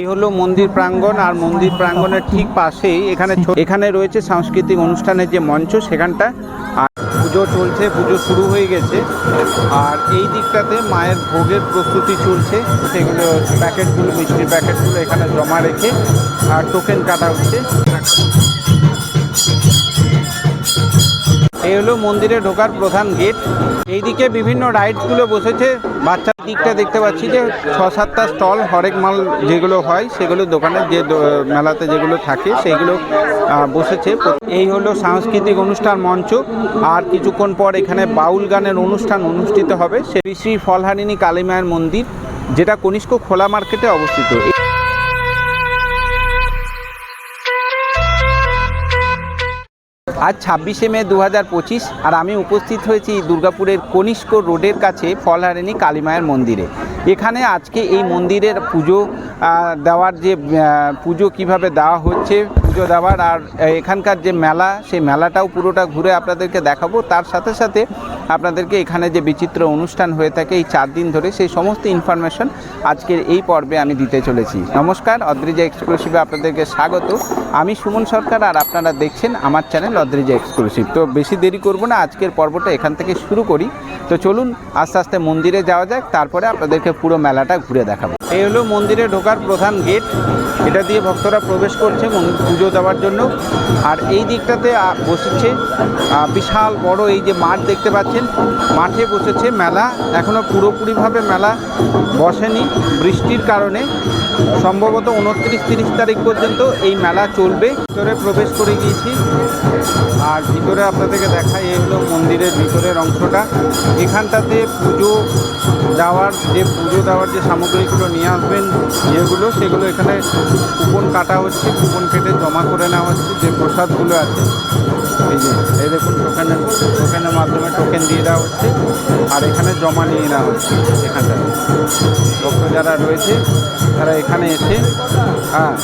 এই হলো মন্দির প্রাঙ্গণ, আর মন্দির প্রাঙ্গণের ঠিক পাশেই এখানে এখানে রয়েছে সাংস্কৃতিক অনুষ্ঠানের যে মঞ্চ সেখানটা। আর পুজো চলছে, পুজো শুরু হয়ে গেছে। আর এই দিকটাতে মায়ের ভোগের প্রস্তুতি চলছে। সেগুলো প্যাকেটগুলো, মিষ্টির প্যাকেটগুলো এখানে জমা রেখে, আর টোকেন কাটা হচ্ছে। এই হলো মন্দিরে ঢোকার প্রধান গেট। এইদিকে বিভিন্ন রাইডসগুলো বসেছে। বাচ্চার দিকটা দেখতে পাচ্ছি যে ছ সাতটা স্টল হরেক মাল যেগুলো হয় সেগুলো দোকানের যে মেলাতে যেগুলো থাকে আহ, বসেছে। এই হলো সাংস্কৃতিক অনুষ্ঠান মঞ্চ। আর কিছুক্ষণ পর এখানে বাউল গানের অনুষ্ঠান অনুষ্ঠিত হবে। সে শ্রী ফলহারিণী কালী মায়ের মন্দির যেটা কনিষ্ক খোলা মার্কেটে অবস্থিত। আজ ছাব্বিশে মে দু হাজার পঁচিশ আর আমি উপস্থিত হয়েছি দুর্গাপুরের কনিষ্ক রোডের কাছে ফলহারিণী কালীমায়ের মন্দিরে। এখানে আজকে এই মন্দিরের পুজো দেওয়ার যে পুজো কীভাবে দেওয়া হচ্ছে পুজো দেওয়ার আর এখানকার যে মেলা, সেই মেলাটাও পুরোটা ঘুরে আপনাদেরকে দেখাবো। তার সাথে সাথে আপনাদেরকে এখানে যে বিচিত্র অনুষ্ঠান হয়ে থাকে এই চার দিন ধরে, সেই সমস্ত ইনফরমেশন আজকের এই পর্বে আমি দিতে চলেছি। নমস্কার, অদ্রিজা এক্সক্লুসিভে আপনাদেরকে স্বাগত। আমি সুমন সরকার, আর আপনারা দেখছেন আমার চ্যানেল অদ্রিজা এক্সক্লুসিভ তো বেশি দেরি করব না, আজকের পর্বটা এখান থেকে শুরু করি। তো চলুন, আস্তে আস্তে মন্দিরে যাওয়া যাক, তারপরে আপনাদেরকে পুরো মেলাটা ঘুরে দেখাবো। এই হলো মন্দিরে ঢোকার প্রধান গেট এটা দিয়ে ভক্তরা প্রবেশ করছে মন- পুজো দেওয়ার জন্য। আর এই দিকটাতে বসেছে বিশাল বড় এই যে মাঠ দেখতে পাচ্ছেন। মাঠে বসেছে মেলা। এখনও পুরোপুরিভাবে মেলা বসেনি বৃষ্টির কারণে। সম্ভবত উনত্রিশ তিরিশ তারিখ পর্যন্ত এই মেলা চলবে। ভিতরে প্রবেশ করে গিয়েছি। আর ভিতরে আপনাদেরকে দেখাই, এই হলো মন্দিরের ভিতরের অংশটা। এখানটাতে পুজো দেওয়ার, যে পুজো দেওয়ার যে সামগ্রীগুলো নিয়ে আসবেন ইয়েগুলো সেগুলো এখানে কুপন কাটা হচ্ছে। কুপন কেটে জমা করে নেওয়া হচ্ছে যে প্রসাদগুলো আছে। এই যে, এই দেখুন টোকেনের টোকেনের মাধ্যমে টোকেন দিয়ে দেওয়া হচ্ছে আর এখানে জমা নিয়ে নেওয়া হচ্ছে এখানটাতে ভক্ত যারা রয়েছে, তারা এখানে এসে হ্যাঁ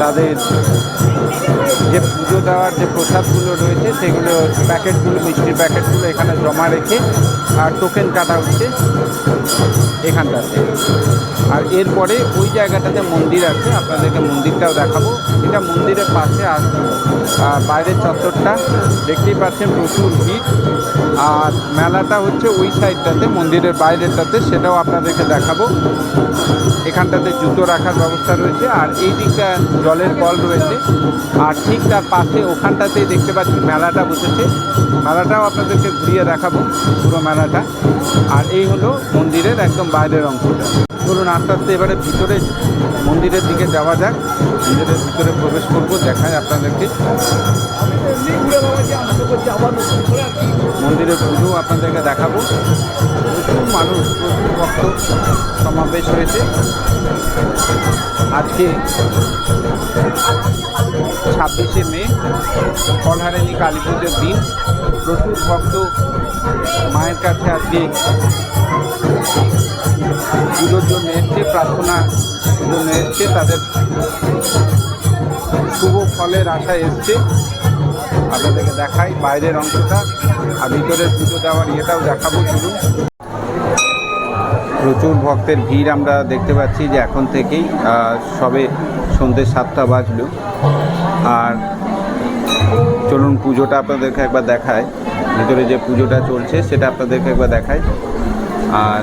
তাদের যে পুজো দেওয়ার যে প্রসাদগুলো রয়েছে, সেগুলো প্যাকেটগুলো মিষ্টির প্যাকেটগুলো এখানে জমা রেখে আর টোকেন কাটা হচ্ছে এখানটাতে। আর এরপরে ওই জায়গাটাতে মন্দির আছে, আপনাদেরকে মন্দিরটাও দেখাবো। এটা মন্দিরের পাশে আর বাইরের চত্বরটা দেখতেই পাচ্ছেন প্রচুর ভিড়। আর মেলাটা হচ্ছে ওই সাইডটাতে, মন্দিরের বাইরেরটাতে, সেটাও আপনাদেরকে দেখাবো। এখানটাতে জুতো রাখার ব্যবস্থা রয়েছে, আর এই দিকটা জলের কল রয়েছে। আর ঠিক তার পাশে ওখানটাতেই দেখতে পাচ্ছি মেলাটা বসেছে। মেলাটাও আপনাদেরকে ঘুরিয়ে দেখাবো, পুরো মেলাটা। আর এই হলো মন্দিরের একদম বাইরের অংশটা। চলুন আস্তে আস্তে এবারে ভিতরে মন্দিরের দিকে যাওয়া যাক। মন্দিরের ভিতরে প্রবেশ করব দেখায় আপনাদেরকে। মন্দিরের পুজো আপনাদেরকে দেখাবো। প্রচুর মানুষ, প্রচুর ভক্ত সমাবেশ হয়েছে। আজকে ছাব্বিশে মে ফলহারিণী কালী পুজোর দিন। প্রচুর ভক্ত মায়ের কাছে আজকে পুজোর জন্য এসছে প্রার্থনার জন্য এসছে, তাদের শুভ ফলের আশায় এসছে। আপনাদেরকে দেখাই বাইরের অংশটা, আর ভিতরের পুজো দেওয়ার ইয়েটাও দেখাবো শুধু। প্রচুর ভক্তের ভিড় আমরা দেখতে পাচ্ছি যে এখন থেকেই সবে সন্ধ্যে সাতটা বাজলো। আর চলুন পুজোটা আপনাদেরকে একবার দেখায় ভিতরে যে পুজোটা চলছে, সেটা আপনাদেরকে একবার দেখায় আর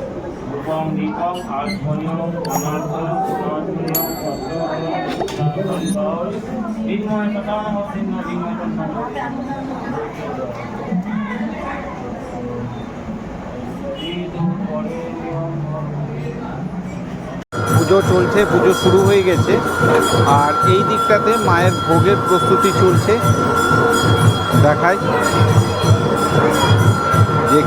সর্বাঙ্গিকম আত্মনিয়ম অনাত্মম সমাজনিয়ম সর্বনিয়ম বিন্ময় তথানহ বিন্ময় বিন্ময় পুজো চলছে, পুজো শুরু হয়ে গেছে। আর এই দিকটাতে মায়ের ভোগের প্রস্তুতি চলছে। দেখায় যে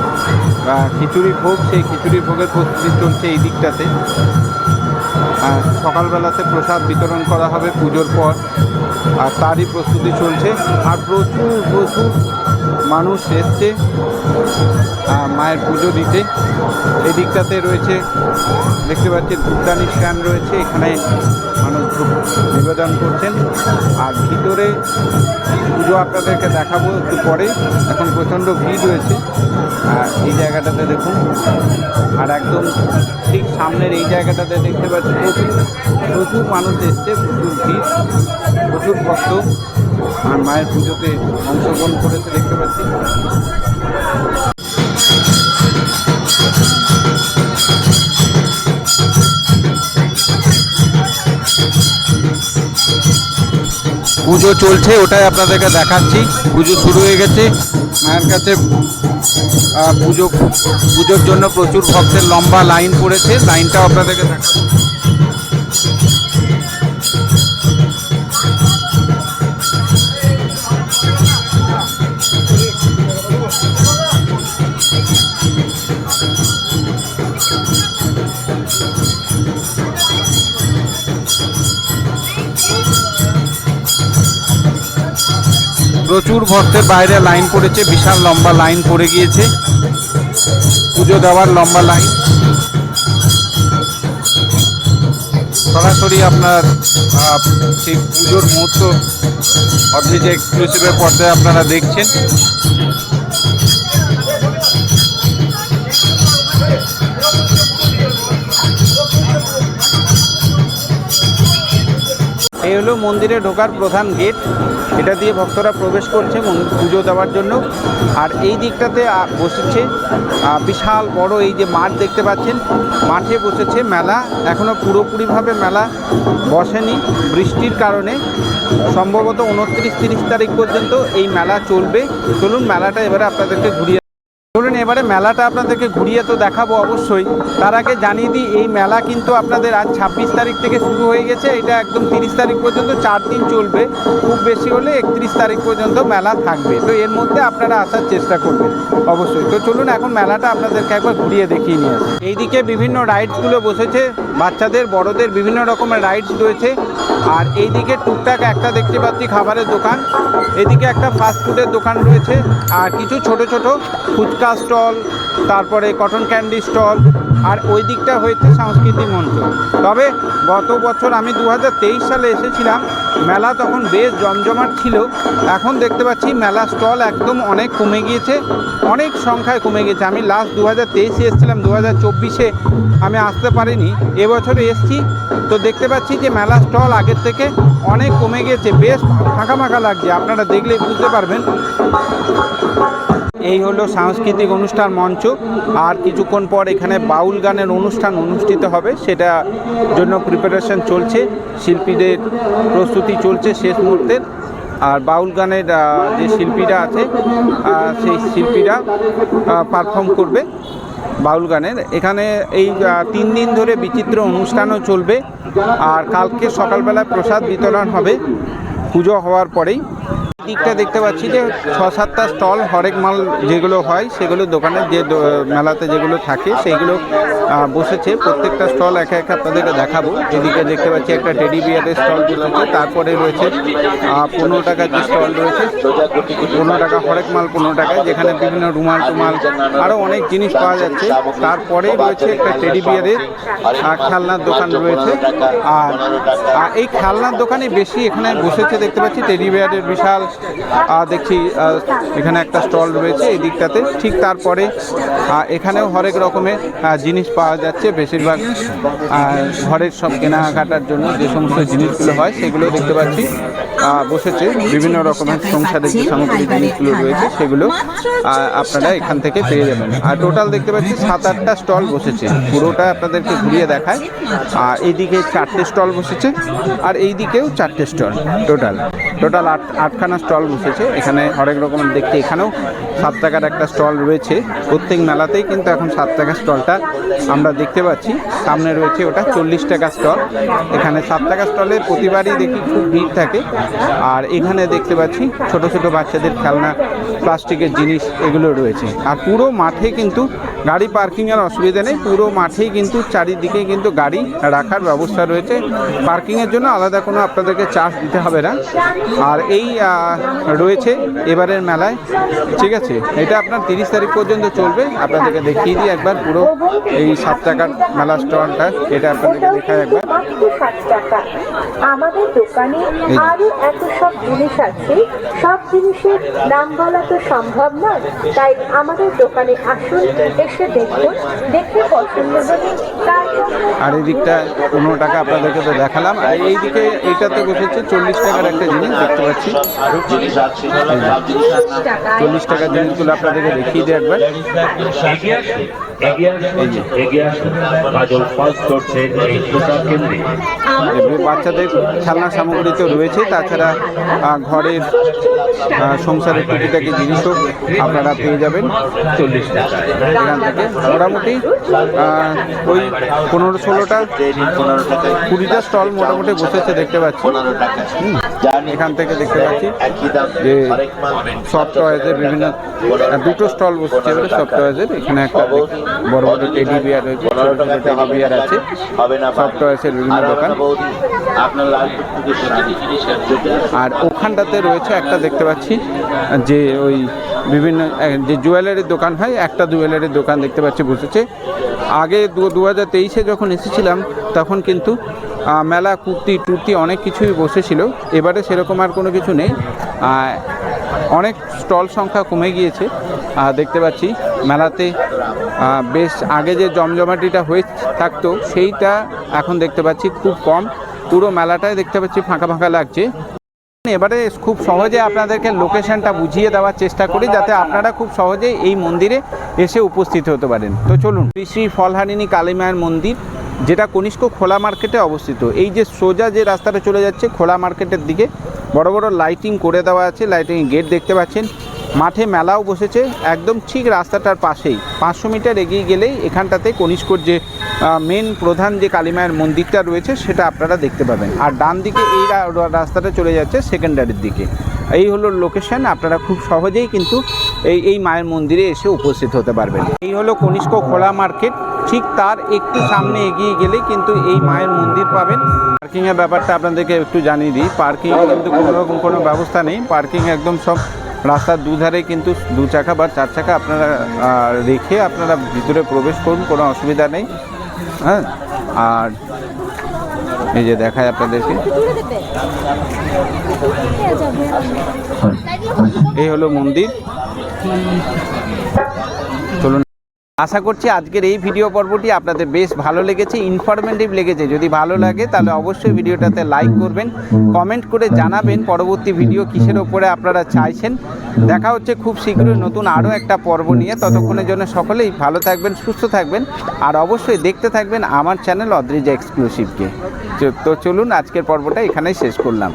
খিচুড়ি ভোগ, সেই খিচুড়ি ভোগের প্রস্তুতি চলছে এই দিকটাতে। সকালবেলাতে প্রসাদ বিতরণ করা হবে পুজোর পর। আর তারই প্রস্তুতি চলছে। আর প্রচুর প্রচুর মানুষ এসছে মায়ের পুজো দিতে। এই দিকটাতে রয়েছে, দেখতে পাচ্ছি ধূপদানি স্ট্যান্ড রয়েছে, এখানে মানুষ ধূপ নিবেদন করছেন। আর ভিতরে পুজো আপনাদেরকে দেখাবো একটু পরে, এখন প্রচণ্ড ভিড় রয়েছে। আর এই জায়গাটাতে দেখুন, আর একদম ঠিক সামনের এই জায়গাটাতে দেখতে পাচ্ছি প্রচুর প্রচুর মানুষ এসছে, প্রচুর ভিড়, প্রচুর ভক্ত। আর মায়ের পুজোতে অংশগ্রহণ করেছে, দেখতে পাচ্ছি। পুজো চলছে, ওটাই আপনাদেরকে দেখাচ্ছি। পুজো শুরু হয়ে গেছে। মায়ের কাছে পুজো, পুজোর জন্য প্রচুর ভক্তের লম্বা লাইন পড়েছে। লাইনটাও আপনাদেরকে দেখাচ্ছি। প্রচুর ভক্তের বাইরে লাইন পড়েছে, বিশাল লম্বা লাইন পড়ে গিয়েছে। পুজো দেওয়ার লম্বা লাইন। সরাসরি আপনার সেই পুজোর মুহূর্ত অর্ধেক এক্সক্লুসিভের পর্দায় আপনারা দেখছেন। এই হলো মন্দিরে ঢোকার প্রধান গেট। এটা দিয়ে ভক্তরা প্রবেশ করছে পুজো দেওয়ার জন্য। আর এই দিকটাতে বসেছে বিশাল বড় এই যে মাঠ দেখতে পাচ্ছেন। মাঠে বসেছে মেলা। এখনও পুরোপুরিভাবে মেলা বসেনি বৃষ্টির কারণে। সম্ভবত উনত্রিশ তিরিশ তারিখ পর্যন্ত এই মেলা চলবে। চলুন মেলাটা এবারে আপনাদেরকে ঘুরিয়ে চলুন এবারে মেলাটা আপনাদেরকে ঘুরিয়ে তো দেখাবো অবশ্যই। তার আগে জানিয়ে দিই, এই মেলা কিন্তু আপনাদের আজ ছাব্বিশ তারিখ থেকে শুরু হয়ে গেছে। এটা একদম তিরিশ তারিখ পর্যন্ত চার দিন চলবে। খুব বেশি হলে একত্রিশ তারিখ পর্যন্ত মেলা থাকবে। তো এর মধ্যে আপনারা আসার চেষ্টা করবেন, অবশ্যই। তো চলুন এখন মেলাটা আপনাদেরকে একবার ঘুরিয়ে দেখিয়ে নিয়ে আসি। এইদিকে বিভিন্ন রাইডসগুলো বসেছে। বাচ্চাদের, বড়দের বিভিন্ন রকমের রাইডস রয়েছে। আর এইদিকে টুকটাক একটা দেখতে পাচ্ছি খাবারের দোকান। এদিকে একটা ফাস্টফুডের দোকান রয়েছে। আর কিছু ছোট ছোট ফুচকা স্টল, তারপরে কটন ক্যান্ডি স্টল আর ওই দিকটা হয়েছে সাংস্কৃতিক মঞ্চ। তবে গত বছর আমি দু হাজার তেইশ সালে এসেছিলাম মেলা তখন বেশ জমজমাট ছিল। এখন দেখতে পাচ্ছি মেলা স্টল একদম অনেক কমে গিয়েছে। অনেক সংখ্যায় কমে গেছে আমি লাস্ট দু হাজার তেইশে এসেছিলাম দু হাজার চব্বিশে। আমি আসতে পারিনি। এবছরে এসছি। তো দেখতে পাচ্ছি যে মেলা স্টল আগের থেকে অনেক কমে গেছে বেশ ফাঁকা ফাঁকা লাগছে। আপনারা দেখলে বুঝতে পারবেন। এই হলো সাংস্কৃতিক অনুষ্ঠান মঞ্চ। আর কিছুক্ষণ পর এখানে বাউল গানের অনুষ্ঠান অনুষ্ঠিত হবে, সেটা জন্য প্রিপারেশন চলছে, শিল্পীদের প্রস্তুতি চলছে শেষ মুহূর্তের আর বাউল গানের যে শিল্পীরা আছে সেই শিল্পীরা পারফর্ম করবে বাউল গানের। এখানে এই তিন দিন ধরে বিচিত্র অনুষ্ঠানও চলবে। আর কালকে সকালবেলা প্রসাদ বিতরণ হবে। পুজো হওয়ার পরেই। দিকটা দেখতে পাচ্ছি যে ছ সাতটা স্টল হরেক মাল যেগুলো হয়, সেগুলো দোকানে যে মেলাতে যেগুলো থাকে, সেইগুলো বসেছে। প্রত্যেকটা স্টল একে একে আপনাদেরকে দেখাবো। এদিকে দেখতে পাচ্ছি একটা টেডি বিয়ারের স্টল বসেছে। তারপরে রয়েছে পনেরো টাকার যে স্টল রয়েছে, পনেরো টাকা হরেক মাল পনেরো টাকায়, যেখানে বিভিন্ন রুমাল টুমাল আরও অনেক জিনিস পাওয়া যাচ্ছে। তারপরে রয়েছে একটা টেডি বিয়ারের খেলনার দোকান রয়েছে। আর এই খেলনার দোকানে বেশি এখানে বসেছে, দেখতে পাচ্ছি, টেডি বিয়ারের বিশাল আহ, দেখি এখানে একটা স্টল রয়েছে এই দিকটাতে ঠিক তারপরে এখানেও হরেক রকমের জিনিস পাওয়া যাচ্ছে। বেশিরভাগ ঘরের সব কেনাকাটার জন্য যে সমস্ত জিনিসগুলো হয় সেগুলো দেখতে পাচ্ছি। বসেছে বিভিন্ন রকমের সংসারের যে সামগ্রিক জিনিসগুলো রয়েছে সেগুলো আপনারা এখান থেকে পেয়ে যাবেন। আর টোটাল দেখতে পাচ্ছি সাত আটটা স্টল বসেছে। পুরোটা আপনাদেরকে ঘুরিয়ে দেখায় আর এইদিকে চারটে স্টল বসেছে আর এই দিকেও চারটে স্টল টোটাল। টোটাল আট আটখানা স্টল বসেছে। এখানে হরেক রকমের দেখতে। এখানেও সাত টাকার একটা স্টল রয়েছে। প্রত্যেক মেলাতেই কিন্তু এখন সাত টাকার স্টলটা আমরা দেখতে পাচ্ছি। সামনে রয়েছে ওটা চল্লিশ টাকা স্টল। এখানে সাত টাকা স্টলে প্রতিবারই দেখি খুব ভিড় থাকে। আর এখানে দেখতে পাচ্ছি ছোট ছোট বাচ্চাদের খেলনা, প্লাস্টিকের জিনিস এগুলো রয়েছে। আর পুরো মাঠে কিন্তু গাড়ি পার্কিংয়ের অসুবিধা নেই। পুরো মাঠেই কিন্তু চারিদিকে কিন্তু গাড়ি রাখার ব্যবস্থা রয়েছে। পার্কিংয়ের জন্য আলাদা কোনো আপনাদেরকে চার্জ দিতে হবে না। আর এই রয়েছে এবারের মেলায়। ঠিক আছে এটা আপনার তিরিশ তারিখ পর্যন্ত চলবে। আপনাদেরকে দেখিয়ে দিই একবার পুরো এই সাত টাকার মেলা স্টলটা। এটা আপনাদেরকে দেখায় একবার। আমাদের দোকানে আরও এত সব জিনিস আছে। সব জিনিসের নাম বলা তো সম্ভব নয়। তাই আমাদের দোকানে আসুন এসে দেখুন। দেখে পছন্দ হলে আর এই দিকটা পনেরো টাকা আপনাদেরকে তো দেখালাম। আর এই দিকে এইটাতে বসেছে চল্লিশ টাকার একটা জিনিস। দেখতে পাচ্ছি। চল্লিশ টাকা জিনিসগুলো আপনাদেরকে দেখিয়ে দিই একবার। এগিয়ে আসুন এগিয়ে আসুন। কাজল ফার্স্ট করছে এই প্রচার কেন্দ্রে। বাচ্চাদের খেলনা সামগ্রী তো রয়েছে। তাছাড়া আহ, ঘরের আহ, সংসারের টুকিটাকি জিনিসও আপনারা পেয়ে যাবেন। চল্লিশ টাকা। এখান থেকে মোটামুটি আহ, ওই পনেরো ষোলোটা কুড়িটা স্টল মোটামুটি বসেছে দেখতে পাচ্ছি। এখান থেকে দেখতে পাচ্ছি যে টয়েজের বিভিন্ন দুটো স্টল বসেছে টয়েজের এখানে একটা বড় বড় টেডি বিয়ার রয়েছে ছোট ছোট টেডি বিয়ার আছে সব টয়েসের বিভিন্ন দোকান। আর ওখানটাতে রয়েছে একটা দেখতে পাচ্ছি যে ওই বিভিন্ন যে জুয়েলারির দোকান হয় একটা জুয়েলারির দোকান দেখতে পাচ্ছি বসেছে। আগে দু হাজার তেইশে যখন এসেছিলাম তখন কিন্তু মেলা কুর্তি টুর্তি অনেক কিছুই বসেছিল। এবারে সেরকম আর কোনো কিছু নেই। অনেক স্টল সংখ্যা কমে গিয়েছে। দেখতে পাচ্ছি মেলাতে বেশ আগে যে জমজমাটিটা হয়ে থাকতো, সেইটা এখন দেখতে পাচ্ছি খুব কম। পুরো মেলাটাই দেখতে পাচ্ছি ফাঁকা ফাঁকা লাগছে। এবারে খুব সহজে আপনাদেরকে লোকেশনটা বুঝিয়ে দেওয়ার চেষ্টা করি, যাতে আপনারা খুব সহজে এই মন্দিরে এসে উপস্থিত হতে পারেন। তো চলুন, শ্রী শ্রী ফলহারিণী কালী মায়ের মন্দির যেটা কনিষ্ক খোলা মার্কেটে অবস্থিত। এই যে সোজা যে রাস্তাটা চলে যাচ্ছে খোলা মার্কেটের দিকে, বড় বড় লাইটিং করে দেওয়া আছে লাইটিং গেট দেখতে পাচ্ছেন। মাঠে মেলাও বসেছে, একদম ঠিক রাস্তাটার পাশেই। পাঁচশো মিটার এগিয়ে গেলেই এখানটাতে কনিষ্কর যে মেন প্রধান যে কালীমায়ের মন্দিরটা রয়েছে, সেটা আপনারা দেখতে পাবেন। আর ডান দিকে এই রাস্তাটা চলে যাচ্ছে সেকেন্ডারির দিকে। এই হলো লোকেশন আপনারা খুব সহজেই কিন্তু এই এই মায়ের মন্দিরে এসে উপস্থিত হতে পারবেন। এই হলো কনিষ্ক খোলা মার্কেট। ঠিক তার একটু সামনে এগিয়ে গেলেই কিন্তু এই মায়ের মন্দির পাবেন। পার্কিংয়ের ব্যাপারটা আপনাদেরকে একটু জানিয়ে দিই। পার্কিং কিন্তু কোনো রকম কোনো ব্যবস্থা নেই। পার্কিং একদম সব রাস্তার দুধারে কিন্তু দু চাকা বা চার চাকা আপনারা রেখে আপনারা ভিতরে প্রবেশ করুন, কোনো অসুবিধা নেই। হ্যাঁ? আর এই যে দেখায় আপনাদেরকে। এই হলো মন্দির। চলুন আশা করছি আজকের এই ভিডিও পর্বটি আপনাদের বেশ ভালো লেগেছে ইনফরমেটিভ লেগেছে। যদি ভালো লাগে তাহলে অবশ্যই ভিডিওটাতে লাইক করবেন কমেন্ট করে জানাবেন পরবর্তী ভিডিও কিসের ওপরে আপনারা চাইছেন। দেখা হচ্ছে খুব শীঘ্রই নতুন আরও একটা পর্ব নিয়ে। ততক্ষণের জন্য সকলেই ভালো থাকবেন, সুস্থ থাকবেন, আর অবশ্যই দেখতে থাকবেন আমার চ্যানেল অদ্রিজা এক্সক্লুসিভকে তো চলুন আজকের পর্বটা এখানেই শেষ করলাম।